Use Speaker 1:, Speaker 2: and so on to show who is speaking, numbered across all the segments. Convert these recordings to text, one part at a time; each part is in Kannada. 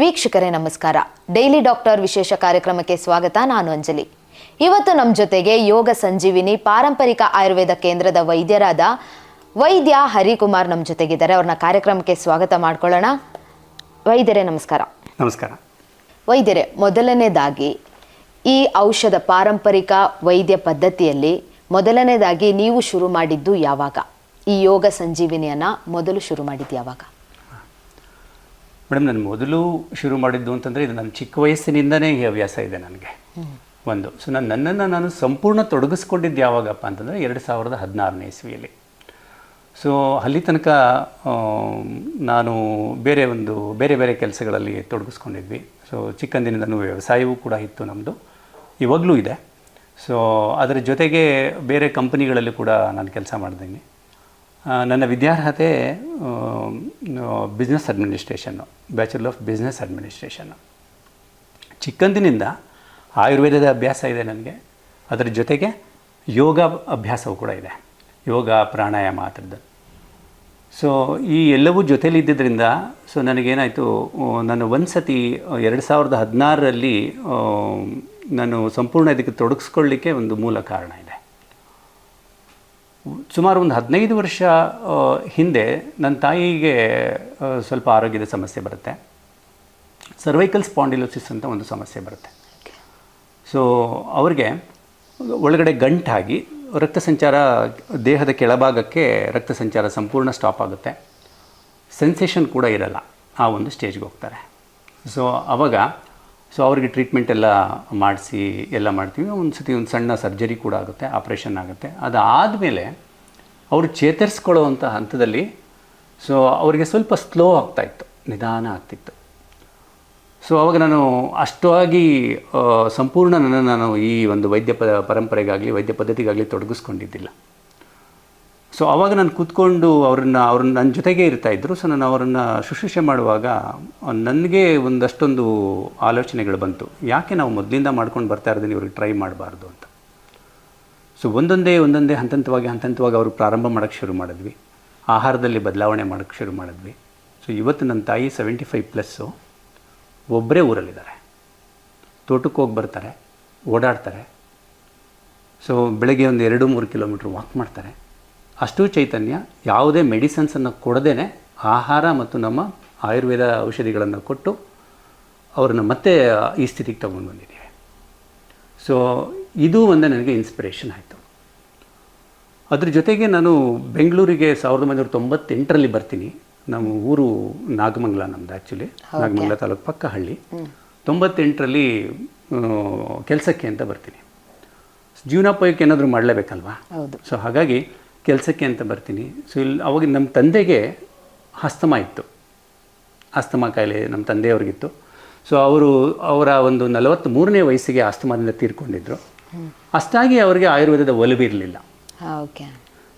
Speaker 1: ವೀಕ್ಷಕರೇ ನಮಸ್ಕಾರ. ಡೈಲಿ ಡಾಕ್ಟರ್ ವಿಶೇಷ ಕಾರ್ಯಕ್ರಮಕ್ಕೆ ಸ್ವಾಗತ ನಾನು ಅಂಜಲಿ. ಇವತ್ತು ನಮ್ಮ ಜೊತೆಗೆ ಯೋಗ ಸಂಜೀವಿನಿ ಪಾರಂಪರಿಕ ಆಯುರ್ವೇದ ಕೇಂದ್ರದ ವೈದ್ಯರಾದ ವೈದ್ಯ ಹರಿಕುಮಾರ್ ನಮ್ಮ ಜೊತೆಗಿದ್ದಾರೆ. ಅವ್ರನ್ನ ಕಾರ್ಯಕ್ರಮಕ್ಕೆ ಸ್ವಾಗತ ಮಾಡ್ಕೊಳ್ಳೋಣ. ವೈದ್ಯರೇ ನಮಸ್ಕಾರ.
Speaker 2: ನಮಸ್ಕಾರ.
Speaker 1: ವೈದ್ಯರೇ ಮೊದಲನೇದಾಗಿ ಈ ಔಷಧ ಪಾರಂಪರಿಕ ವೈದ್ಯ ಪದ್ಧತಿಯಲ್ಲಿ ಮೊದಲನೇದಾಗಿ ನೀವು ಶುರು ಮಾಡಿದ್ದು ಯಾವಾಗ? ಈ ಯೋಗ ಸಂಜೀವಿನಿಯನ್ನ ಮೊದಲು ಶುರು ಮಾಡಿದ್ದು ಯಾವಾಗ?
Speaker 2: ಮೇಡಮ್, ನಾನು ಮೊದಲು ಶುರು ಮಾಡಿದ್ದು ಅಂತಂದರೆ ಇದು ನನ್ನ ಚಿಕ್ಕ ವಯಸ್ಸಿನಿಂದನೇ ಈ ಹವ್ಯಾಸ ಇದೆ ನನಗೆ. ಒಂದು. ಸೊ ನಾನು, ನನ್ನನ್ನು ನಾನು ಸಂಪೂರ್ಣ ತೊಡಗಿಸ್ಕೊಂಡಿದ್ದು ಯಾವಾಗಪ್ಪ ಅಂತಂದರೆ ಎರಡು ಸಾವಿರದ ಹದಿನಾರನೇ ಇಸ್ವಿಯಲ್ಲಿ. ಸೊ ಅಲ್ಲಿ ತನಕ ನಾನು ಬೇರೆ ಒಂದು, ಬೇರೆ ಬೇರೆ ಕೆಲಸಗಳಲ್ಲಿ ತೊಡಗಿಸ್ಕೊಂಡಿದ್ವಿ. ಸೊ ಚಿಕ್ಕಂದಿನಿಂದನೂ ವ್ಯವಸಾಯವೂ ಕೂಡ ಇತ್ತು ನಮ್ಮದು ಇವಾಗಲೂ ಇದೆ. ಸೊ ಅದರ ಜೊತೆಗೆ ಬೇರೆ ಕಂಪನಿಗಳಲ್ಲಿ ಕೂಡ ನಾನು ಕೆಲಸ ಮಾಡಿದ್ದೀನಿ ನನ್ನ ವಿದ್ಯಾರ್ಹತೆ business administration bachelor of business administration ಚಿಕ್ಕಂದಿನಿಂದ ಆಯುರ್ವೇದದ ಅಭ್ಯಾಸ ಇದೆ ನನಗೆ. ಅದರ ಜೊತೆಗೆ ಯೋಗ ಅಭ್ಯಾಸವೂ ಕೂಡ ಇದೆ. ಯೋಗ, ಪ್ರಾಣಾಯಾಮ, ಆ ಥರದ್ದು. ಸೊ ಈ ಎಲ್ಲವೂ ಜೊತೇಲಿ ಇದ್ದಿದ್ದರಿಂದ ಸೊ ನನಗೇನಾಯಿತು ನಾನು ಒಂದು ಸತಿ ಎರಡು ಸಾವಿರದ ಹದಿನಾರರಲ್ಲಿ ನಾನು ಸಂಪೂರ್ಣ ಇದಕ್ಕೆ ತೊಡಗಿಸ್ಕೊಳ್ಳಿಕ್ಕೆ ಒಂದು ಮೂಲ ಕಾರಣ ಇದೆ. ಸುಮಾರು ಒಂದು ಹದಿನೈದು ವರ್ಷ ಹಿಂದೆ ನನ್ನ ತಾಯಿಗೆ ಸ್ವಲ್ಪ ಆರೋಗ್ಯದ ಸಮಸ್ಯೆ ಬರುತ್ತೆ. ಸರ್ವೈಕಲ್ ಸ್ಪಾಂಡಿಲೋಸಿಸ್ ಅಂತ ಒಂದು ಸಮಸ್ಯೆ ಬರುತ್ತೆ. ಸೊ ಅವ್ರಿಗೆ ಒಳಗಡೆ ಗಂಟಾಗಿ ರಕ್ತ ಸಂಚಾರ, ದೇಹದ ಕೆಳಭಾಗಕ್ಕೆ ರಕ್ತ ಸಂಚಾರ ಸಂಪೂರ್ಣ ಸ್ಟಾಪ್ ಆಗುತ್ತೆ. ಸೆನ್ಸೇಷನ್ ಕೂಡ ಇರಲ್ಲ. ಆ ಒಂದು ಸ್ಟೇಜ್ಗೆ ಹೋಗ್ತಾರೆ. ಸೊ ಅವಾಗ ಸೊ ಅವರಿಗೆ ಟ್ರೀಟ್ಮೆಂಟ್ ಎಲ್ಲ ಮಾಡಿಸಿ, ಎಲ್ಲ ಮಾಡ್ತೀವಿ. ಒಂದು ಸತಿ ಒಂದು ಸಣ್ಣ ಸರ್ಜರಿ ಕೂಡ ಆಗುತ್ತೆ ಆಪ್ರೇಷನ್ ಆಗುತ್ತೆ. ಅದಾದಮೇಲೆ ಅವರು ಚೇತರಿಸ್ಕೊಳ್ಳೋವಂಥ ಹಂತದಲ್ಲಿ ಸೊ ಅವರಿಗೆ ಸ್ವಲ್ಪ ಸ್ಲೋ ಆಗ್ತಾಯಿತ್ತು ನಿಧಾನ ಆಗ್ತಿತ್ತು. ಸೊ ಅವಾಗ ನಾನು ಅಷ್ಟಾಗಿ ಸಂಪೂರ್ಣ ನನ್ನ ನಾನು ಈ ಒಂದು ವೈದ್ಯ ಪ ಪರಂಪರೆಗಾಗಲಿ, ವೈದ್ಯ ಪದ್ಧತಿಗಾಗಲಿ ತೊಡಗಿಸ್ಕೊಂಡಿದ್ದಿಲ್ಲ. ಸೊ ಅವಾಗ ನಾನು ಕೂತ್ಕೊಂಡು ಅವ್ರನ್ನ ಅವ್ರನ್ನ ನನ್ನ ಜೊತೆಗೇ ಇರ್ತಾಯಿದ್ರು ಸೊ ನಾನು ಅವರನ್ನು ಶುಶ್ರೂಷೆ ಮಾಡುವಾಗ, ನನಗೆ ಒಂದಷ್ಟೊಂದು ಆಲೋಚನೆಗಳು ಬಂತು. ಯಾಕೆ ನಾವು ಮೊದಲಿಂದ ಮಾಡ್ಕೊಂಡು ಬರ್ತಾ ಇರೋದನ್ನು ಇವ್ರಿಗೆ ಟ್ರೈ ಮಾಡಬಾರ್ದು ಅಂತ. ಸೊ ಒಂದೊಂದೇ ಒಂದೊಂದೇ ಹಂತ ಹಂತವಾಗಿ ಹಂತ ಹಂತವಾಗಿ ಅವರು ಪ್ರಾರಂಭ ಮಾಡೋಕ್ಕೆ ಶುರು ಮಾಡಿದ್ವಿ. ಆಹಾರದಲ್ಲಿ ಬದಲಾವಣೆ ಮಾಡೋಕ್ಕೆ ಶುರು ಮಾಡಿದ್ವಿ. ಸೊ ಇವತ್ತು ನನ್ನ ತಾಯಿ ಸೆವೆಂಟಿ ಫೈವ್ ಪ್ಲಸ್ಸು ಒಬ್ಬರೇ ಊರಲ್ಲಿದ್ದಾರೆ. ತೋಟಕ್ಕೆ ಹೋಗಿ ಬರ್ತಾರೆ, ಓಡಾಡ್ತಾರೆ. ಸೊ ಬೆಳಗ್ಗೆ ಒಂದು ಎರಡು ಮೂರು ಕಿಲೋಮೀಟ್ರ್ ವಾಕ್ ಮಾಡ್ತಾರೆ. ಅಷ್ಟು ಚೈತನ್ಯ ಯಾವುದೇ ಮೆಡಿಸನ್ಸನ್ನು ಕೊಡದೇ ಆಹಾರ ಮತ್ತು ನಮ್ಮ ಆಯುರ್ವೇದ ಔಷಧಿಗಳನ್ನು ಕೊಟ್ಟು ಅವ್ರನ್ನ ಮತ್ತೆ ಈ ಸ್ಥಿತಿಗೆ ತೊಗೊಂಡು ಬಂದಿದ್ದೀವಿ. ಸೊ ಇದು ಒಂದು ನನಗೆ ಇನ್ಸ್ಪಿರೇಷನ್ ಆಯಿತು. ಅದ್ರ ಜೊತೆಗೆ ನಾನು ಬೆಂಗಳೂರಿಗೆ ಸಾವಿರದ ಒಂಬೈನೂರ ತೊಂಬತ್ತೆಂಟರಲ್ಲಿ ಬರ್ತೀನಿ. ನಮ್ಮ ಊರು ನಾಗಮಂಗಲ ನಮ್ಮದು ಆ್ಯಕ್ಚುಲಿ ನಾಗಮಂಗಲ ತಾಲೂಕು ಪಕ್ಕ ಹಳ್ಳಿ. ತೊಂಬತ್ತೆಂಟರಲ್ಲಿ ಕೆಲಸಕ್ಕೆ ಅಂತ ಬರ್ತೀನಿ. ಜೀವನೋಪಾಯಕ್ಕೆ ಏನಾದರೂ ಮಾಡಲೇಬೇಕಲ್ವಾ? ಸೊ ಹಾಗಾಗಿ ಕೆಲಸಕ್ಕೆ ಅಂತ ಬರ್ತೀನಿ. ಸೊ ಇಲ್ಲಿ ಅವಾಗ ನಮ್ಮ ತಂದೆಗೆ ಹಸ್ತಮ ಇತ್ತು. ಅಸ್ತಮ ಕಾಯಿಲೆ ನಮ್ಮ ತಂದೆಯವ್ರಿಗಿತ್ತು. ಸೊ ಅವರು ಅವರ ಒಂದು ನಲವತ್ತ್ ಮೂರನೇ ವಯಸ್ಸಿಗೆ ಅಸ್ತಮದಿಂದ ತೀರ್ಕೊಂಡಿದ್ರು. ಅಷ್ಟಾಗಿ ಅವರಿಗೆ ಆಯುರ್ವೇದದ ಒಲವು ಇರಲಿಲ್ಲ.
Speaker 1: ಓಕೆ.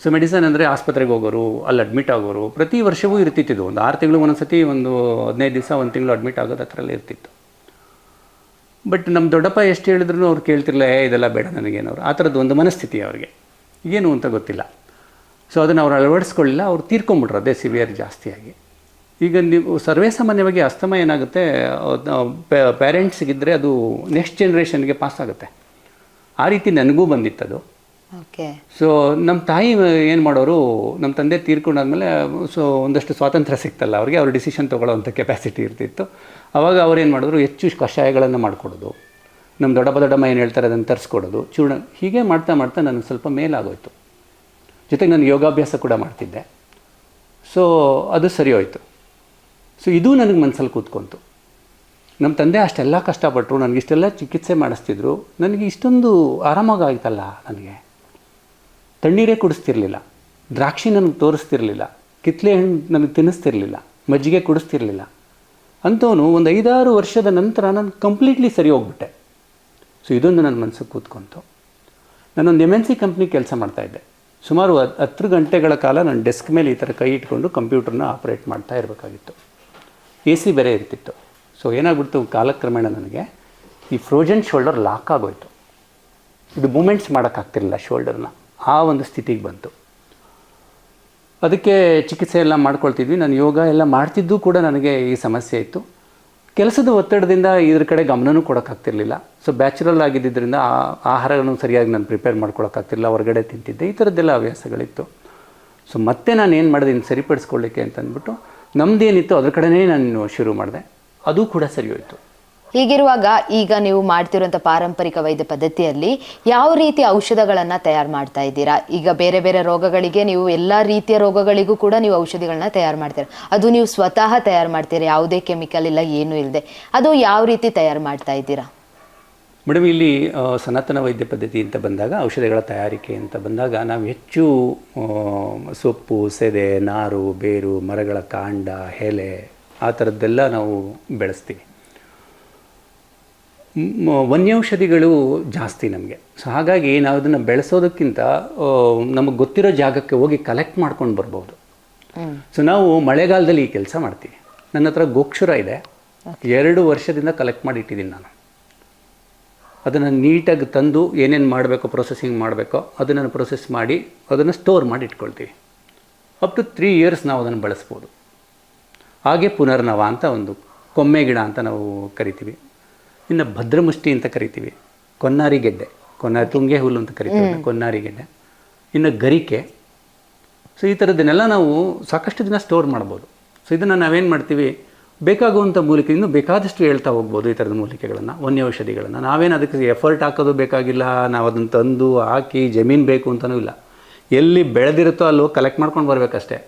Speaker 2: ಸೊ ಮೆಡಿಸನ್ ಅಂದರೆ ಆಸ್ಪತ್ರೆಗೆ ಹೋಗೋರು ಅಲ್ಲಿ ಅಡ್ಮಿಟ್ ಆಗೋರು ಪ್ರತಿ ವರ್ಷವೂ ಇರ್ತಿತ್ತು. ಒಂದು ಆರು ತಿಂಗಳು ಒಂದೊಂದು ಸತಿ ಒಂದು ಹದಿನೈದು ದಿವಸ ಒಂದು ತಿಂಗಳು ಅಡ್ಮಿಟ್ ಆಗೋದು ಆ ಥರ ಎಲ್ಲ ಇರ್ತಿತ್ತು. ಬಟ್ ನಮ್ಮ ದೊಡ್ಡಪ್ಪ ಎಷ್ಟು ಹೇಳಿದ್ರು ಅವ್ರು ಕೇಳ್ತಿರ್ಲಿಲ್ಲ ಏ ಇದೆಲ್ಲ ಬೇಡ ನನಗೇನವ್ರು. ಆ ಥರದ್ದು ಒಂದು ಮನಸ್ಥಿತಿ ಅವ್ರಿಗೆ. ಏನು ಅಂತ ಗೊತ್ತಿಲ್ಲ. ಸೊ ಅದನ್ನು ಅವ್ರು ಅಳವಡಿಸ್ಕೊಳ್ಳಿಲ್ಲ ಅವ್ರು ತೀರ್ಕೊಂಬಿಟ್ರು ಅದೇ ಸಿವಿಯರ್ ಜಾಸ್ತಿಯಾಗಿ. ಈಗ ನೀವು ಸರ್ವೇ ಸಾಮಾನ್ಯವಾಗಿ ಅಸ್ತಮ ಏನಾಗುತ್ತೆ ಪೇರೆಂಟ್ಸಿಗಿದ್ದರೆ ಅದು ನೆಕ್ಸ್ಟ್ ಜನ್ರೇಷನ್ಗೆ ಪಾಸ್ ಆಗುತ್ತೆ. ಆ ರೀತಿ ನನಗೂ ಬಂದಿತ್ತು ಅದು.
Speaker 1: ಓಕೆ
Speaker 2: ಸೊ ನಮ್ಮ ತಾಯಿ ಏನು ಮಾಡೋರು ನಮ್ಮ ತಂದೆ ತೀರ್ಕೊಂಡಾದ್ಮೇಲೆ ಸೊ ಒಂದಷ್ಟು ಸ್ವಾತಂತ್ರ್ಯ ಸಿಕ್ತಲ್ಲ ಅವ್ರಿಗೆ ಅವ್ರ ಡಿಸಿಷನ್ ತೊಗೊಳ್ಳೋವಂಥ ಕೆಪಾಸಿಟಿ ಇರ್ತಿತ್ತು. ಅವಾಗ ಅವ್ರು ಏನು ಮಾಡಿದ್ರು ಹೆಚ್ಚು ಕಷಾಯಗಳನ್ನು ಮಾಡಿಕೊಡೋದು. ನಮ್ಮ ದೊಡ್ಡಪ್ಪ ದೊಡ್ಡಮ್ಮ ಏನು ಹೇಳ್ತಾರೆ ಅದನ್ನು ತರಿಸ್ಕೊಡೋದು. ಚೂರ್ಣ ಹೀಗೆ ಮಾಡ್ತಾ ಮಾಡ್ತಾ ನನಗೆ ಸ್ವಲ್ಪ ಮೇಲಾಗೋಯ್ತು. ಜೊತೆಗೆ ನಾನು ಯೋಗಾಭ್ಯಾಸ ಕೂಡ ಮಾಡ್ತಿದ್ದೆ. ಸೊ ಅದು ಸರಿ ಹೋಯಿತು. ಸೊ ಇದು ನನಗೆ ಮನಸ್ಸಲ್ಲಿ ಕೂತ್ಕೊಂತು. ನಮ್ಮ ತಂದೆ ಅಷ್ಟೆಲ್ಲ ಕಷ್ಟಪಟ್ಟರು ನನಗೆ ಇಷ್ಟೆಲ್ಲ ಚಿಕಿತ್ಸೆ ಮಾಡಿಸ್ತಿದ್ರು. ನನಗೆ ಇಷ್ಟೊಂದು ಆರಾಮಾಗಾಯ್ತಲ್ಲ ನನಗೆ. ತಣ್ಣೀರೇ ಕುಡಿಸ್ತಿರ್ಲಿಲ್ಲ. ದ್ರಾಕ್ಷಿ ನನಗೆ ತೋರಿಸ್ತಿರ್ಲಿಲ್ಲ. ಕಿತ್ಲೆ ಹಣ್ಣು ನನಗೆ ತಿನ್ನಿಸ್ತಿರ್ಲಿಲ್ಲ. ಮಜ್ಜಿಗೆ ಕುಡಿಸ್ತಿರ್ಲಿಲ್ಲ. ಅಂತವನು ಒಂದು ಐದಾರು ವರ್ಷದ ನಂತರ ನಾನು ಕಂಪ್ಲೀಟ್ಲಿ ಸರಿ ಹೋಗ್ಬಿಟ್ಟೆ. ಸೊ ಇದೊಂದು ನನ್ನ ಮನಸ್ಸಿಗೆ ಕೂತ್ಕೊಂತು. ನಾನೊಂದು ಎಂ ಎನ್ ಸಿ ಕಂಪ್ನಿ ಕೆಲಸ ಮಾಡ್ತಾಯಿದ್ದೆ ಸುಮಾರು ಹತ್- ಹತ್ತು ಗಂಟೆಗಳ ಕಾಲ ನಾನು ಡೆಸ್ಕ್ ಮೇಲೆ ಈ ಥರ ಕೈ ಇಟ್ಕೊಂಡು ಕಂಪ್ಯೂಟರ್ನ ಆಪ್ರೇಟ್ ಮಾಡ್ತಾ ಇರಬೇಕಾಗಿತ್ತು. ಎ ಸಿ ಬೇರೆ ಇರ್ತಿತ್ತು. ಸೊ ಏನಾಗ್ಬಿಡ್ತು ಕಾಲಕ್ರಮೇಣ ನನಗೆ ಈ ಫ್ರೋಜನ್ ಶೋಲ್ಡರ್ ಲಾಕ್ ಆಗೋಯ್ತು. ಇದು ಮೂಮೆಂಟ್ಸ್ ಮಾಡೋಕ್ಕಾಗ್ತಿರಲಿಲ್ಲ ಶೋಲ್ಡರ್ನ ಆ ಒಂದು ಸ್ಥಿತಿಗೆ ಬಂತು. ಅದಕ್ಕೆ ಚಿಕಿತ್ಸೆ ಎಲ್ಲ ಮಾಡ್ಕೊಳ್ತಿದ್ವಿ. ನಾನು ಯೋಗ ಎಲ್ಲ ಮಾಡ್ತಿದ್ದು ಕೂಡ ನನಗೆ ಈ ಸಮಸ್ಯೆ ಇತ್ತು. ಕೆಲಸದ ಒತ್ತಡದಿಂದ ಇದ್ರ ಕಡೆ ಗಮನನೂ ಕೊಡೋಕ್ಕಾಗ್ತಿರ್ಲಿಲ್ಲ. ಸೊ ಬ್ಯಾಚುರಲ್ ಆಗಿದ್ದರಿಂದ ಆ ಆಹಾರಗಳನ್ನು ಸರಿಯಾಗಿ ನಾನು ಪ್ರಿಪೇರ್ ಮಾಡ್ಕೊಳಕ್ಕಾಗ್ತಿರ್ಲಿಲ್ಲ, ಹೊರಗಡೆ ತಿಂತಿದ್ದೆ. ಈ ಥರದ್ದೆಲ್ಲ ಹವ್ಯಾಸಗಳಿತ್ತು. ಸೊ ಮತ್ತೆ ನಾನು ಏನು ಮಾಡಿದೆ ಇನ್ನು ಸರಿಪಡಿಸ್ಕೊಳ್ಳಿಕ್ಕೆ ಅಂತಂದ್ಬಿಟ್ಟು ನಮ್ದೇನಿತ್ತು ಅದ್ರ ಕಡೆನೇ ನಾನು ಶುರು ಮಾಡಿದೆ. ಅದು ಕೂಡ ಸರಿ ಹೋಯಿತು
Speaker 1: ಹೀಗಿರುವಾಗ ಈಗ ನೀವು ಮಾಡ್ತಿರುವಂಥ ಪಾರಂಪರಿಕ ವೈದ್ಯ ಪದ್ಧತಿಯಲ್ಲಿ ಯಾವ ರೀತಿ ಔಷಧಗಳನ್ನ ತಯಾರು ಮಾಡ್ತಾ ಇದ್ದೀರಾ? ಈಗ ಬೇರೆ ಬೇರೆ ರೋಗಗಳಿಗೆ ನೀವು ಎಲ್ಲ ರೀತಿಯ ರೋಗಗಳಿಗೂ ಕೂಡ ನೀವು ಔಷಧಿಗಳನ್ನ ತಯಾರು ಮಾಡ್ತೀರಾ. ಅದು ನೀವು ಸ್ವತಃ ತಯಾರು ಮಾಡ್ತೀರಾ? ಯಾವುದೇ ಕೆಮಿಕಲ್ ಇಲ್ಲ, ಏನೂ ಇಲ್ಲದೆ ಅದು ಯಾವ ರೀತಿ ತಯಾರು ಮಾಡ್ತಾ ಇದ್ದೀರಾ?
Speaker 2: ಮೇಡಮ್, ಇಲ್ಲಿ ಸನಾತನ ವೈದ್ಯ ಪದ್ಧತಿ ಅಂತ ಬಂದಾಗ, ಔಷಧಿಗಳ ತಯಾರಿಕೆ ಅಂತ ಬಂದಾಗ ನಾವು ಹೆಚ್ಚು ಸೊಪ್ಪು, ಸೆದೆ, ನಾರು, ಬೇರು, ಮರಗಳ ಕಾಂಡ, ಎಲೆ, ಆ ಥರದ್ದೆಲ್ಲ ನಾವು ಬೆಳೆಸ್ತೀವಿ. ವನ್ಯೌಷಧಿಗಳು ಜಾಸ್ತಿ ನಮಗೆ. ಸೊ ಹಾಗಾಗಿ ನಾವು ಅದನ್ನು ಬೆಳೆಸೋದಕ್ಕಿಂತ ನಮಗೆ ಗೊತ್ತಿರೋ ಜಾಗಕ್ಕೆ ಹೋಗಿ ಕಲೆಕ್ಟ್ ಮಾಡ್ಕೊಂಡು ಬರ್ಬೋದು. ಸೊ ನಾವು ಮಳೆಗಾಲದಲ್ಲಿ ಈ ಕೆಲಸ ಮಾಡ್ತೀವಿ. ನನ್ನ ಹತ್ರ ಗೋಕ್ಷುರ ಇದೆ. ಎರಡು ವರ್ಷದಿಂದ ಕಲೆಕ್ಟ್ ಮಾಡಿ ಇಟ್ಟಿದ್ದೀನಿ ನಾನು. ಅದನ್ನು ನೀಟಾಗಿ ತಂದು ಏನೇನು ಮಾಡಬೇಕೋ ಪ್ರೊಸೆಸಿಂಗ್ ಮಾಡಬೇಕೋ ಅದನ್ನು ಪ್ರೊಸೆಸ್ ಮಾಡಿ ಅದನ್ನು ಸ್ಟೋರ್ ಮಾಡಿ ಇಟ್ಕೊಳ್ತೀವಿ. ಅಪ್ ಟು ತ್ರೀ ಇಯರ್ಸ್ ನಾವು ಅದನ್ನು ಬಳಸ್ಬೋದು. ಹಾಗೆ ಪುನರ್ನವ ಅಂತ ಒಂದು ಕೊಮ್ಮೆ ಗಿಡ ಅಂತ ನಾವು ಕರಿತೀವಿ. ಇನ್ನು ಭದ್ರಮುಷ್ಟಿ ಅಂತ ಕರಿತೀವಿ. ಕೊನ್ನಾರಿ ಗೆಡ್ಡೆ. ಕೊನ್ನಾರಿ ತುಂಗೆ ಹುಲ್ಲು ಅಂತ ಕರಿತೀವಿ ಕೊನ್ನಾರಿ ಗೆಡ್ಡೆ. ಇನ್ನು ಗರಿಕೆ. ಸೊ ಈ ಥರದ್ದನ್ನೆಲ್ಲ ನಾವು ಸಾಕಷ್ಟು ದಿನ ಸ್ಟೋರ್ ಮಾಡ್ಬೋದು. ಸೊ ಇದನ್ನು ನಾವೇನು ಮಾಡ್ತೀವಿ? ಬೇಕಾಗುವಂಥ ಮೂಲಿಕೆ ಇನ್ನೂ ಬೇಕಾದಷ್ಟು ಹೇಳ್ತಾ ಹೋಗ್ಬೋದು ಈ ಥರದ ಮೂಲಿಕೆಗಳನ್ನು ವನ್ಯ ಔಷಧಿಗಳನ್ನು ನಾವೇನು ಅದಕ್ಕೆ ಎಫರ್ಟ್ ಹಾಕೋದು ಬೇಕಾಗಿಲ್ಲ ನಾವು ಅದನ್ನು ತಂದು ಹಾಕಿ ಜಮೀನು ಬೇಕು ಅಂತಲೂ ಇಲ್ಲ. ಎಲ್ಲಿ ಬೆಳೆದಿರುತ್ತೋ ಅಲ್ಲೋ ಕಲೆಕ್ಟ್ ಮಾಡ್ಕೊಂಡು ಬರಬೇಕಷ್ಟೇ.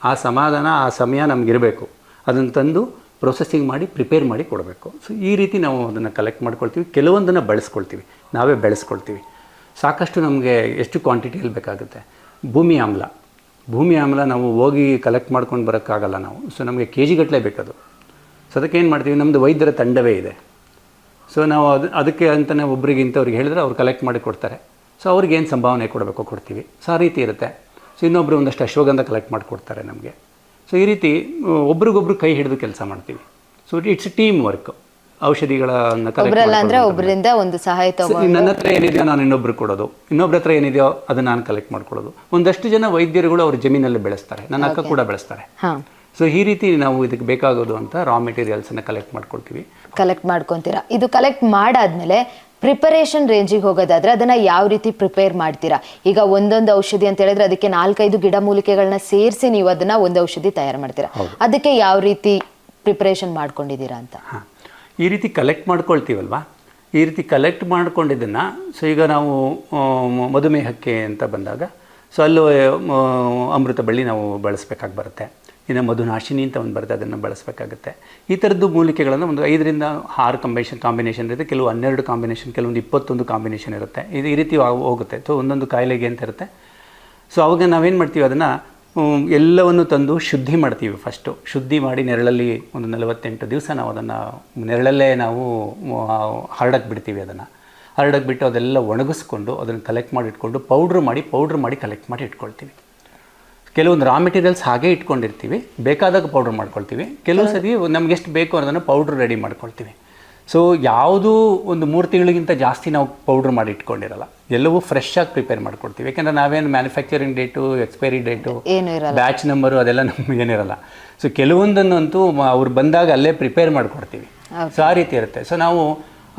Speaker 2: ಆ ಸಮಾಧಾನ ಆ ಸಮಯ ನಮಗಿರಬೇಕು. ಅದನ್ನು ತಂದು ಪ್ರೊಸೆಸಿಂಗ್ ಮಾಡಿ ಪ್ರಿಪೇರ್ ಮಾಡಿ ಕೊಡಬೇಕು. ಸೊ ಈ ರೀತಿ ನಾವು ಅದನ್ನು ಕಲೆಕ್ಟ್ ಮಾಡ್ಕೊಳ್ತೀವಿ. ಕೆಲವೊಂದನ್ನು ಬಳಸ್ಕೊಳ್ತೀವಿ. ನಾವೇ ಬೆಳೆಸ್ಕೊಳ್ತೀವಿ. ಸಾಕಷ್ಟು ನಮಗೆ ಎಷ್ಟು ಕ್ವಾಂಟಿಟಿಯಲ್ಲಿ ಬೇಕಾಗುತ್ತೆ? ಭೂಮಿ ಆಮ್ಲ. ಭೂಮಿ ಆಮ್ಲ ನಾವು ಹೋಗಿ ಕಲೆಕ್ಟ್ ಮಾಡ್ಕೊಂಡು ಬರೋಕ್ಕಾಗಲ್ಲ ನಾವು. ಸೊ ನಮಗೆ ಕೆ ಜಿಗಟ್ಟಲೆ ಬೇಕದು. ಸೊ ಅದಕ್ಕೆ ಏನು ಮಾಡ್ತೀವಿ? ನಮ್ಮದು ವೈದ್ಯರ ತಂಡವೇ ಇದೆ. ಸೊ ನಾವು ಅದು, ಅದಕ್ಕೆ ಅಂತಲೇ ಒಬ್ರಿಗೆ ಇಂಥವ್ರಿಗೆ ಹೇಳಿದ್ರೆ ಅವ್ರು ಕಲೆಕ್ಟ್ ಮಾಡಿ ಕೊಡ್ತಾರೆ. ಸೊ ಅವ್ರಿಗೆ ಏನು ಸಂಭಾವನೆ ಕೊಡಬೇಕು ಕೊಡ್ತೀವಿ. ಸೊ ಆ ರೀತಿ ಇರುತ್ತೆ. ಸೊ ಇನ್ನೊಬ್ಬರು ಒಂದಷ್ಟು ಅಶ್ವಗಂಧ ಕಲೆಕ್ಟ್ ಮಾಡಿಕೊಡ್ತಾರೆ ನಮಗೆ. ಸೊ ಈ ರೀತಿ ಒಬ್ರಿಗೊಬ್ರು ಕೈ ಹಿಡಿದು ಕೆಲಸ ಮಾಡ್ತೀವಿ. ಸೊ ಇಟ್ಸ್ ಟೀಮ್ ವರ್ಕ್ ಔಷಧಿಗಳನ್ನ
Speaker 1: ಒಬ್ಬರಿಂದ ಒಂದು ಸಹಾಯ
Speaker 2: ನನ್ನ ಹತ್ರ ಏನಿದೆಯೋ ನಾನು ಇನ್ನೊಬ್ರು ಕೊಡೋದು. ಇನ್ನೊಬ್ರ ಹತ್ರ ಏನಿದೆಯೋ ಅದನ್ನ ನಾನು ಕಲೆಕ್ಟ್ ಮಾಡ್ಕೊಳ್ಳೋದು. ಒಂದಷ್ಟು ಜನ ವೈದ್ಯರುಗಳು ಅವ್ರ ಜಮೀನಲ್ಲಿ ಬೆಳೆಸ್ತಾರೆ. ನನ್ನ ಅಕ್ಕ ಕೂಡ ಬೆಳೆಸ್ತಾರೆ. ಸೊ ಈ ರೀತಿ ನಾವು ಇದಕ್ಕೆ ಬೇಕಾಗೋದು ಅಂತ ರಾ ಮೆಟೀರಿಯಲ್ಸನ್ನು ಕಲೆಕ್ಟ್ ಮಾಡ್ಕೊಳ್ತೀವಿ.
Speaker 1: ಕಲೆಕ್ಟ್ ಮಾಡ್ಕೊಂತೀರಾ? ಇದು ಕಲೆಕ್ಟ್ ಮಾಡಾದ್ಮೇಲೆ ಪ್ರಿಪರೇಷನ್ ರೇಂಜಿಗೆ ಹೋಗೋದಾದ್ರೆ ಅದನ್ನ ಯಾವ ರೀತಿ ಪ್ರಿಪೇರ್ ಮಾಡ್ತೀರಾ? ಈಗ ಒಂದೊಂದು ಔಷಧಿ ಅಂತ ಹೇಳಿದ್ರೆ ಅದಕ್ಕೆ ನಾಲ್ಕೈದು ಗಿಡ ಮೂಲಿಕೆಗಳನ್ನ ಸೇರಿಸಿ ನೀವು ಅದನ್ನ ಒಂದು ಔಷಧಿ ತಯಾರು ಮಾಡ್ತೀರಾ? ಅದಕ್ಕೆ ಯಾವ ರೀತಿ ಪ್ರಿಪರೇಷನ್ ಮಾಡ್ಕೊಂಡಿದ್ದೀರಾ ಅಂತ?
Speaker 2: ಹಾಂ. ಈ ರೀತಿ ಕಲೆಕ್ಟ್ ಮಾಡ್ಕೊಳ್ತೀವಲ್ವಾ? ಈ ರೀತಿ ಕಲೆಕ್ಟ್ ಮಾಡ್ಕೊಂಡಿದ್ದನ್ನು ಸೊ ಈಗ ನಾವು ಮಧುಮೇಹಕ್ಕೆ ಅಂತ ಬಂದಾಗ ಸೊ ಅಲ್ಲೂ ಅಮೃತ ಬಳ್ಳಿ ನಾವು ಬಳಸಬೇಕಾಗಿ ಬರುತ್ತೆ. ಇನ್ನು ಮಧುನಾಶಿನಿ ಅಂತ ಒಂದು ಬರುತ್ತೆ ಅದನ್ನು ಬಳಸಬೇಕಾಗುತ್ತೆ. ಈ ಥರದ್ದು ಮೂಲಿಕೆಗಳನ್ನು ಒಂದು ಐದರಿಂದ ಆರು ಕಾಂಬಿನೇಷನ್ ಕಾಂಬಿನೇಷನ್ ಇರುತ್ತೆ. ಕೆಲವು ಹನ್ನೆರಡು ಕಾಂಬಿನೇಷನ್ ಕೆಲವೊಂದು ಇಪ್ಪತ್ತೊಂದು ಕಾಂಬಿನೇಷನ್ ಇರುತ್ತೆ. ಇದು ಈ ರೀತಿ ಹೋಗುತ್ತೆ. ಸೊ ಒಂದೊಂದು ಕಾಯಿಲೆಗೆ ಅಂತ ಇರುತ್ತೆ. ಸೊ ಅವಾಗ ನಾವೇನು ಮಾಡ್ತೀವಿ? ಅದನ್ನು ಎಲ್ಲವನ್ನು ತಂದು ಶುದ್ಧಿ ಮಾಡ್ತೀವಿ ಫಸ್ಟು ಶುದ್ಧಿ ಮಾಡಿ ನೆರಳಲ್ಲಿ ಒಂದು ನಲವತ್ತೆಂಟು ದಿವಸ ನಾವು ಅದನ್ನು ನೆರಳಲ್ಲೇ ನಾವು ಹರಡಕ್ಕೆ ಬಿಡ್ತೀವಿ ಅದನ್ನು. ಹರಡಕ್ಕೆ ಬಿಟ್ಟು ಅದೆಲ್ಲ ಒಣಗಿಸ್ಕೊಂಡು ಅದನ್ನು ಕಲೆಕ್ಟ್ ಮಾಡಿ ಇಟ್ಕೊಂಡು ಪೌಡ್ರ್ ಮಾಡಿ ಪೌಡ್ರ್ ಮಾಡಿ ಕಲೆಕ್ಟ್ ಮಾಡಿ ಇಟ್ಕೊಳ್ತೀವಿ. ಕೆಲವೊಂದು ರಾ ಮೆಟೀರಿಯಲ್ಸ್ ಹಾಗೆ ಇಟ್ಕೊಂಡಿರ್ತೀವಿ. ಬೇಕಾದಾಗ ಪೌಡ್ರ್ ಮಾಡ್ಕೊಳ್ತೀವಿ. ಕೆಲವು ಸರಿ ನಮ್ಗೆ ಎಷ್ಟು ಬೇಕು ಅನ್ನೋದನ್ನು ಪೌಡ್ರ್ ರೆಡಿ ಮಾಡ್ಕೊಳ್ತೀವಿ. ಸೊ ಯಾವುದೂ ಒಂದು ಮೂರು ತಿಂಗಳಿಗಿಂತ ಜಾಸ್ತಿ ನಾವು ಪೌಡ್ರ್ ಮಾಡಿ ಇಟ್ಕೊಂಡಿರಲ್ಲ. ಎಲ್ಲವೂ ಫ್ರೆಶ್ ಆಗಿ ಪ್ರಿಪೇರ್ ಮಾಡ್ಕೊಳ್ತೀವಿ. ಯಾಕಂದ್ರೆ ನಾವೇನು manufacturing date expiry date batch number ಅದೆಲ್ಲ ನಮಗೇನಿರಲ್ಲ ಸೊ ಕೆಲವೊಂದನ್ನಂತೂ ಅವ್ರು ಬಂದಾಗ ಅಲ್ಲೇ ಪ್ರಿಪೇರ್ ಮಾಡ್ಕೊಡ್ತೀವಿ. ಸೊ ಆ ರೀತಿ ಇರುತ್ತೆ. ಸೊ ನಾವು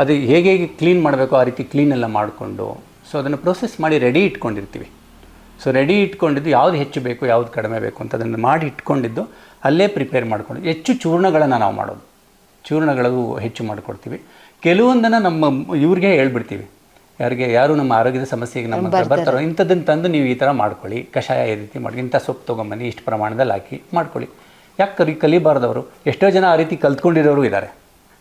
Speaker 2: ಅದು ಹೇಗೆ ಹೇಗೆ ಕ್ಲೀನ್ ಮಾಡಬೇಕು ಆ ರೀತಿ ಕ್ಲೀನ್ ಎಲ್ಲ ಮಾಡಿಕೊಂಡು ಸೊ ಅದನ್ನು ಪ್ರೊಸೆಸ್ ಮಾಡಿ ರೆಡಿ ಇಟ್ಕೊಂಡಿರ್ತೀವಿ. ಸೊ ರೆಡಿ ಇಟ್ಕೊಂಡಿದ್ದು ಯಾವುದು ಹೆಚ್ಚು ಬೇಕು ಯಾವುದು ಕಡಿಮೆ ಬೇಕು ಅಂತ ಅದನ್ನು ಮಾಡಿ ಇಟ್ಕೊಂಡಿದ್ದು ಅಲ್ಲೇ ಪ್ರಿಪೇರ್ ಮಾಡ್ಕೊಂಡು ಹೆಚ್ಚು ಚೂರ್ಣಗಳನ್ನು ನಾವು ಮಾಡೋದು. ಚೂರ್ಣಗಳು ಹೆಚ್ಚು ಮಾಡಿಕೊಡ್ತೀವಿ. ಕೆಲವೊಂದನ್ನು ನಮ್ಮ ಇವ್ರಿಗೆ ಹೇಳ್ಬಿಡ್ತೀವಿ. ಯಾರಿಗೆ ಯಾರು ನಮ್ಮ ಆರೋಗ್ಯದ ಸಮಸ್ಯೆಗೆ ನಮ್ಮ ಬರ್ತಾರೋ. ಇಂಥದ್ದನ್ನು ತಂದು ನೀವು ಈ ಥರ ಮಾಡ್ಕೊಳ್ಳಿ. ಕಷಾಯ ಈ ರೀತಿ ಮಾಡಿ ಇಂಥ ಸೊಪ್ಪು ತೊಗೊಂಬನ್ನಿ ಇಷ್ಟು ಪ್ರಮಾಣದಲ್ಲಿ ಹಾಕಿ ಮಾಡ್ಕೊಳ್ಳಿ. ಯಾಕೆ ಕಲಿ ಕಲಿಬಾರ್ದವರು? ಎಷ್ಟೋ ಜನ ಆ ರೀತಿ ಕಲ್ತ್ಕೊಂಡಿರೋರು ಇದ್ದಾರೆ.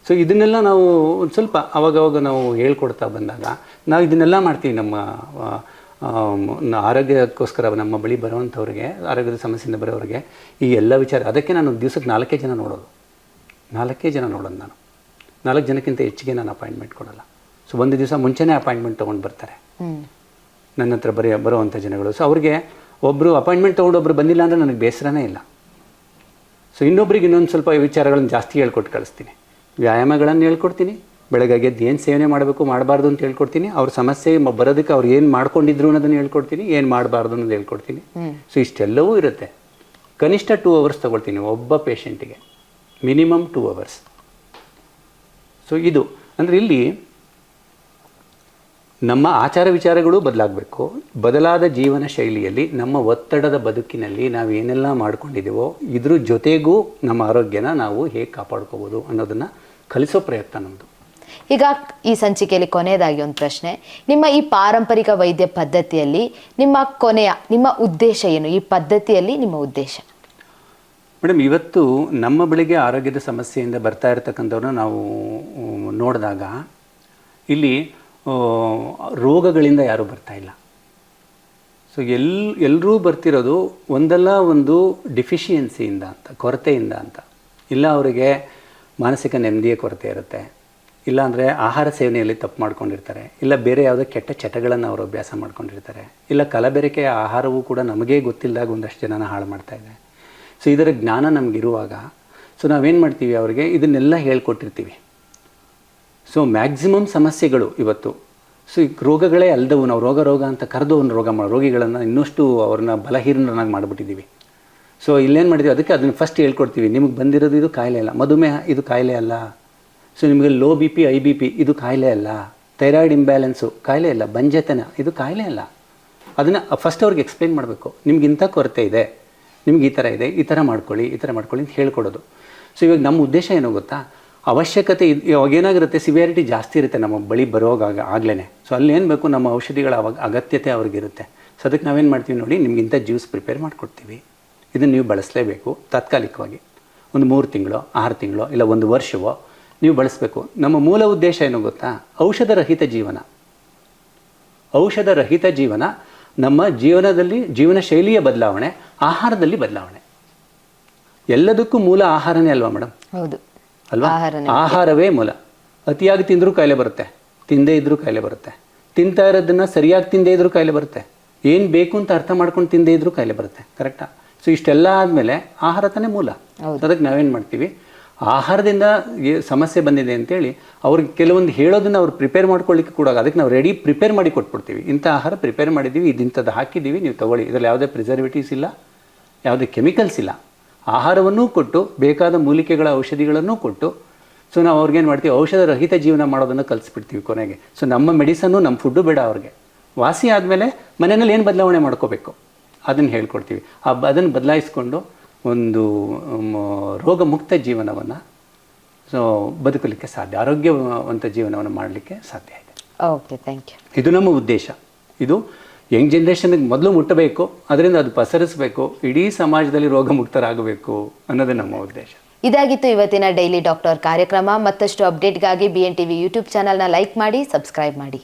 Speaker 2: ಸೊ ಇದನ್ನೆಲ್ಲ ನಾವು ಒಂದು ಸ್ವಲ್ಪ ಅವಾಗವಾಗ ನಾವು ಹೇಳ್ಕೊಡ್ತಾ ಬಂದಾಗ ನಾವು ಇದನ್ನೆಲ್ಲ ಮಾಡ್ತೀವಿ ನಮ್ಮ ಆರೋಗ್ಯಕ್ಕೋಸ್ಕರ ನಮ್ಮ ಬಳಿ ಬರುವಂಥವ್ರಿಗೆ ಆರೋಗ್ಯದ ಸಮಸ್ಯೆಯಿಂದ ಬರೋರಿಗೆ ಈ ಎಲ್ಲ ವಿಚಾರ ಅದಕ್ಕೆ ನಾನು ದಿವಸಕ್ಕೆ ನಾಲ್ಕೇ ಜನ ನೋಡೋದು. ನಾಲ್ಕೇ ಜನ ನೋಡೋದು ನಾನು. ನಾಲ್ಕು ಜನಕ್ಕಿಂತ ಹೆಚ್ಚಿಗೆ ನಾನು ಅಪಾಯಿಂಟ್ಮೆಂಟ್ ಕೊಡೋಲ್ಲ. ಸೊ ಒಂದು ದಿವಸ ಮುಂಚೆನೇ ಅಪಾಯಿಂಟ್ಮೆಂಟ್ ತೊಗೊಂಡು ಬರ್ತಾರೆ. ನನ್ನ ಹತ್ರ ಬರೆಯ ಬರುವಂಥ ಜನಗಳು. ಸೊ ಅವ್ರಿಗೆ ಒಬ್ಬರು ಅಪಾಯಿಂಟ್ಮೆಂಟ್ ತೊಗೊಂಡು ಒಬ್ಬರು ಬಂದಿಲ್ಲ ಅಂದರೆ ನನಗೆ ಬೇಸರನೇ ಇಲ್ಲ. ಸೊ ಇನ್ನೊಬ್ರಿಗೆ ಇನ್ನೊಂದು ಸ್ವಲ್ಪ ವಿಚಾರಗಳನ್ನು ಜಾಸ್ತಿ ಹೇಳ್ಕೊಟ್ಟು ಕಳಿಸ್ತೀನಿ. ವ್ಯಾಯಾಮಗಳನ್ನು ಹೇಳ್ಕೊಡ್ತೀನಿ. ಬೆಳಗ್ಗೆ ಎದ್ದು ಏನು ಸೇವನೆ ಮಾಡಬೇಕು ಮಾಡಬಾರ್ದು ಅಂತ ಹೇಳ್ಕೊಡ್ತೀನಿ. ಅವ್ರ ಸಮಸ್ಯೆ ಬರೋದಕ್ಕೆ ಅವ್ರು ಏನು ಮಾಡ್ಕೊಂಡಿದ್ರು ಅನ್ನೋದನ್ನು ಹೇಳ್ಕೊಡ್ತೀನಿ ಏನು ಮಾಡಬಾರ್ದು ಅನ್ನೋದು ಹೇಳ್ಕೊಡ್ತೀನಿ. ಸೊ ಇಷ್ಟೆಲ್ಲವೂ ಇರುತ್ತೆ. ಕನಿಷ್ಠ ಟೂ ಅವರ್ಸ್ ತೊಗೊಳ್ತೀನಿ ಒಬ್ಬ ಪೇಷಂಟಿಗೆ ಮಿನಿಮಮ್ ಟೂ ಅವರ್ಸ್ ಸೊ ಇದು. ಅಂದರೆ ಇಲ್ಲಿ ನಮ್ಮ ಆಚಾರ ವಿಚಾರಗಳು ಬದಲಾಗಬೇಕು. ಬದಲಾದ ಜೀವನ ಶೈಲಿಯಲ್ಲಿ ನಮ್ಮ ಒತ್ತಡದ ಬದುಕಿನಲ್ಲಿ ನಾವು ಏನೆಲ್ಲ ಮಾಡ್ಕೊಂಡಿದ್ದೀವೋ ಇದ್ರ ಜೊತೆಗೂ ನಮ್ಮ ಆರೋಗ್ಯನ ನಾವು ಹೇಗೆ ಕಾಪಾಡ್ಕೋಬೋದು ಅನ್ನೋದನ್ನು ಕಲಿಸೋ ಪ್ರಯತ್ನ ನಮ್ಮದು
Speaker 1: ಈಗ ಈ ಸಂಚಿಕೆಯಲ್ಲಿ ಕೊನೆಯದಾಗಿ ಒಂದು ಪ್ರಶ್ನೆ. ನಿಮ್ಮ ಈ ಪಾರಂಪರಿಕ ವೈದ್ಯ ಪದ್ಧತಿಯಲ್ಲಿ ನಿಮ್ಮ ಕೊನೆಯ, ನಿಮ್ಮ ಉದ್ದೇಶ ಏನು? ಈ ಪದ್ಧತಿಯಲ್ಲಿ ನಿಮ್ಮ ಉದ್ದೇಶ.
Speaker 2: ಮೇಡಮ್, ಇವತ್ತು ನಮ್ಮ ಬಳಿಗೆ ಆರೋಗ್ಯದ ಸಮಸ್ಯೆಯಿಂದ ಬರ್ತಾ ಇರತಕ್ಕಂಥವ್ರನ್ನ ನಾವು ನೋಡಿದಾಗ ಇಲ್ಲಿ ರೋಗಗಳಿಂದ ಯಾರೂ ಬರ್ತಾ ಇಲ್ಲ. ಸೊ, ಎಲ್ ಎಲ್ಲರೂ ಬರ್ತಿರೋದು ಒಂದಲ್ಲ ಒಂದು ಡಿಫಿಷಿಯನ್ಸಿಯಿಂದ ಅಂತ, ಕೊರತೆಯಿಂದ ಅಂತ. ಇಲ್ಲ ಅವರಿಗೆ ಮಾನಸಿಕ ನೆಮ್ಮದಿಯ ಕೊರತೆ ಇರುತ್ತೆ. ಇಲ್ಲ ಅಂದರೆ ಆಹಾರ ಸೇವನೆಯಲ್ಲಿ ತಪ್ಪು ಮಾಡ್ಕೊಂಡಿರ್ತಾರೆ, ಇಲ್ಲ ಬೇರೆ ಯಾವುದೋ ಕೆಟ್ಟ ಚಟಗಳನ್ನು ಅವರು ಅಭ್ಯಾಸ ಮಾಡ್ಕೊಂಡಿರ್ತಾರೆ, ಇಲ್ಲ ಕಲಬೆರಕೆಯ ಆಹಾರವೂ ಕೂಡ ನಮಗೇ ಗೊತ್ತಿಲ್ಲದಾಗ ಒಂದಷ್ಟು ಜನನ ಹಾಳು ಮಾಡ್ತಾ ಇದೆ. ಸೊ ಇದರ ಜ್ಞಾನ ನಮಗಿರುವಾಗ ಸೊ ನಾವೇನು ಮಾಡ್ತೀವಿ ಅವರಿಗೆ? ಇದನ್ನೆಲ್ಲ ಹೇಳ್ಕೊಟ್ಟಿರ್ತೀವಿ. ಸೊ ಮ್ಯಾಕ್ಸಿಮಮ್ ಸಮಸ್ಯೆಗಳು ಇವತ್ತು. ಸೊ ಈ ರೋಗಗಳೇ ಅಲ್ಲದವು ನಾವು ರೋಗ ರೋಗ ಅಂತ ಕರೆದು ಒಂದು ರೋಗ ಮಾಡೋ, ರೋಗಿಗಳನ್ನು ಇನ್ನಷ್ಟು ಅವ್ರನ್ನ ಬಲಹೀನರನ್ನಾಗಿ ಮಾಡಿಬಿಟ್ಟಿದ್ದೀವಿ. ಸೊ ಇಲ್ಲೇನು ಮಾಡಿದ್ದೀವಿ? ಅದಕ್ಕೆ ಅದನ್ನು ಫಸ್ಟ್ ಹೇಳ್ಕೊಡ್ತೀವಿ. ನಿಮಗೆ ಬಂದಿರೋದು ಇದು ಕಾಯಿಲೆ ಅಲ್ಲ. ಮಧುಮೇಹ ಇದು ಕಾಯಿಲೆ ಅಲ್ಲ. ಸೊ ನಿಮಗೆ low B P high B P ಇದು ಕಾಯಿಲೆ ಅಲ್ಲ. ಥೈರಾಯ್ಡ್ ಇಂಬ್ಯಾಲೆನ್ಸು ಕಾಯಿಲೆ ಅಲ್ಲ. ಬಂಜೆತನ, ಇದು ಕಾಯಿಲೆ ಅಲ್ಲ. ಅದನ್ನು ಫಸ್ಟ್ ಅವ್ರಿಗೆ ಎಕ್ಸ್ಪ್ಲೈನ್ ಮಾಡಬೇಕು. ನಿಮ್ಗೆ ಇಂಥ ಕೊರತೆ ಇದೆ. ನಿಮ್ಗೆ ಈ ಥರ ಇದೆ. ಈ ಥರ ಮಾಡ್ಕೊಳ್ಳಿ, ಈ ಥರ ಮಾಡ್ಕೊಳ್ಳಿ ಅಂತ ಹೇಳ್ಕೊಡೋದು. ಸೊ ಇವಾಗ ನಮ್ಮ ಉದ್ದೇಶ ಏನು ಗೊತ್ತಾ? ಅವಶ್ಯಕತೆ ಇದು, ಇವಾಗ ಏನಾಗಿರುತ್ತೆ? ಸಿವಿಯಾರಿಟಿ ಜಾಸ್ತಿ ಇರುತ್ತೆ ನಮ್ಮ ಬಳಿ ಬರೋವಾಗ ಆಗಲೇ ಸೊ ಅಲ್ಲಿ ಏನು ಬೇಕು? ನಮ್ಮ ಔಷಧಿಗಳ ಅವಾಗ ಅಗತ್ಯತೆ ಅವ್ರಿಗಿರುತ್ತೆ. ಸೊ ಅದಕ್ಕೆ ನಾವೇನು ಮಾಡ್ತೀವಿ ನೋಡಿ, ನಿಮ್ಗೆ ಇಂಥ ಜ್ಯೂಸ್ ಪ್ರಿಪೇರ್ ಮಾಡಿಕೊಡ್ತೀವಿ. ಇದನ್ನು ನೀವು ಬಳಸಲೇಬೇಕು ತಾತ್ಕಾಲಿಕವಾಗಿ. ಒಂದು ಮೂರು ತಿಂಗಳು, ಆರು ತಿಂಗಳು, ಇಲ್ಲ ಒಂದು ವರ್ಷವೋ ನೀವು ಬಳಸಬೇಕು. ನಮ್ಮ ಮೂಲ ಉದ್ದೇಶ ಏನು ಗೊತ್ತಾ? ಔಷಧ ರಹಿತ ಜೀವನ. ಔಷಧ ರಹಿತ ಜೀವನ ನಮ್ಮ ಜೀವನದಲ್ಲಿ ಜೀವನ ಶೈಲಿಯ ಬದಲಾವಣೆ ಆಹಾರದಲ್ಲಿ ಬದಲಾವಣೆ. ಎಲ್ಲದಕ್ಕೂ ಮೂಲ ಆಹಾರನೇ ಅಲ್ವಾ ಮೇಡಮ್
Speaker 1: ಹೌದು.
Speaker 2: ಅಲ್ವಾ. ಆಹಾರವೇ ಮೂಲ. ಅತಿಯಾಗಿ ತಿಂದರೂ ಕಾಯಿಲೆ ಬರುತ್ತೆ. ತಿಂದೇ ಇದ್ರೂ ಕಾಯಿಲೆ ಬರುತ್ತೆ. ತಿಂತಾ ಇರೋದನ್ನ ಸರಿಯಾಗಿ ತಿಂದೇ ಇದ್ರೂ ಕಾಯಿಲೆ ಬರುತ್ತೆ. ಏನು ಬೇಕು ಅಂತ ಅರ್ಥ ಮಾಡ್ಕೊಂಡು ತಿಂದೇ ಇದ್ರೂ ಕಾಯಿಲೆ ಬರುತ್ತೆ. ಕರೆಕ್ಟಾ? ಸೊ ಇಷ್ಟೆಲ್ಲ ಆದಮೇಲೆ ಆಹಾರ ತಾನೇ ಮೂಲ. ಅದಕ್ಕೆ ನಾವೇನು ಮಾಡ್ತೀವಿ? ಆಹಾರದಿಂದ ಸಮಸ್ಯೆ ಬಂದಿದೆ ಅಂತೇಳಿ ಅವ್ರಿಗೆ ಕೆಲವೊಂದು ಹೇಳೋದನ್ನು ಅವ್ರು ಪ್ರಿಪೇರ್ ಮಾಡ್ಕೊಳ್ಳಿಕ್ಕೆ ಕೂಡ ಅದಕ್ಕೆ ನಾವು ರೆಡಿ ಪ್ರಿಪೇರ್ ಮಾಡಿ ಕೊಟ್ಬಿಡ್ತೀವಿ. ಇಂಥ ಆಹಾರ ಪ್ರಿಪೇರ್ ಮಾಡಿದ್ದೀವಿ ಇದಿಂಥದ್ದು ಹಾಕಿದ್ದೀವಿ, ನೀವು ತಗೊಳ್ಳಿ. ಇದರಲ್ಲಿ ಯಾವುದೇ ಪ್ರಿಸರ್ವೇಟಿವ್ಸ್ ಇಲ್ಲ, ಯಾವುದೇ ಕೆಮಿಕಲ್ಸ್ ಇಲ್ಲ. ಆಹಾರವನ್ನೂ ಕೊಟ್ಟು, ಬೇಕಾದ ಮೂಲಿಕೆಗಳ ಔಷಧಿಗಳನ್ನೂ ಕೊಟ್ಟು ಸೊ ನಾವು ಅವ್ರಿಗೇನು ಮಾಡ್ತೀವಿ? ಔಷಧ ರಹಿತ ಜೀವನ ಮಾಡೋದನ್ನು ಕಲಿಸ್ಬಿಡ್ತೀವಿ ಕೊನೆಗೆ. ಸೊ ನಮ್ಮ ಮೆಡಿಸನ್ನು ನಮ್ಮ ಫುಡ್ಡು ಬೇಡ ಅವ್ರಿಗೆ. ವಾಸಿ ಆದಮೇಲೆ ಮನೆಯಲ್ಲಿ ಏನು ಬದಲಾವಣೆ ಮಾಡ್ಕೋಬೇಕು? ಅದನ್ನು ಹೇಳ್ಕೊಡ್ತೀವಿ. ಆ ಅದನ್ನು ಬದಲಾಯಿಸ್ಕೊಂಡು ಒಂದು ರೋಗಮುಕ್ತ ಜೀವನವನ್ನು ಸೊ ಬದುಕಲಿಕ್ಕೆ ಸಾಧ್ಯ ಆರೋಗ್ಯವಂತ ಜೀವನವನ್ನು ಮಾಡಲಿಕ್ಕೆ ಸಾಧ್ಯ ಇದೆ.
Speaker 1: ಓಕೆ ಥ್ಯಾಂಕ್ ಯು
Speaker 2: ಇದು ನಮ್ಮ ಉದ್ದೇಶ. ಇದು ಯಂಗ್ ಜನ್ರೇಷನ್ಗೆ ಮೊದಲು ಮುಟ್ಟಬೇಕು ಅದರಿಂದ ಅದು ಪಸರಿಸಬೇಕು ಇಡೀ ಸಮಾಜದಲ್ಲಿ ರೋಗಮುಕ್ತರಾಗಬೇಕು ಅನ್ನೋದೇ ನಮ್ಮ ಉದ್ದೇಶ.
Speaker 1: ಇದಾಗಿತ್ತು ಇವತ್ತಿನ ಡೈಲಿ ಡಾಕ್ಟರ್ ಕಾರ್ಯಕ್ರಮ. ಮತ್ತಷ್ಟು ಅಪ್ಡೇಟ್ಗಾಗಿ ಬಿ ಎನ್ ಟಿವಿ ಯೂಟ್ಯೂಬ್ ಚಾನಲ್ನ ಲೈಕ್ ಮಾಡಿ ಸಬ್ಸ್ಕ್ರೈಬ್ ಮಾಡಿ.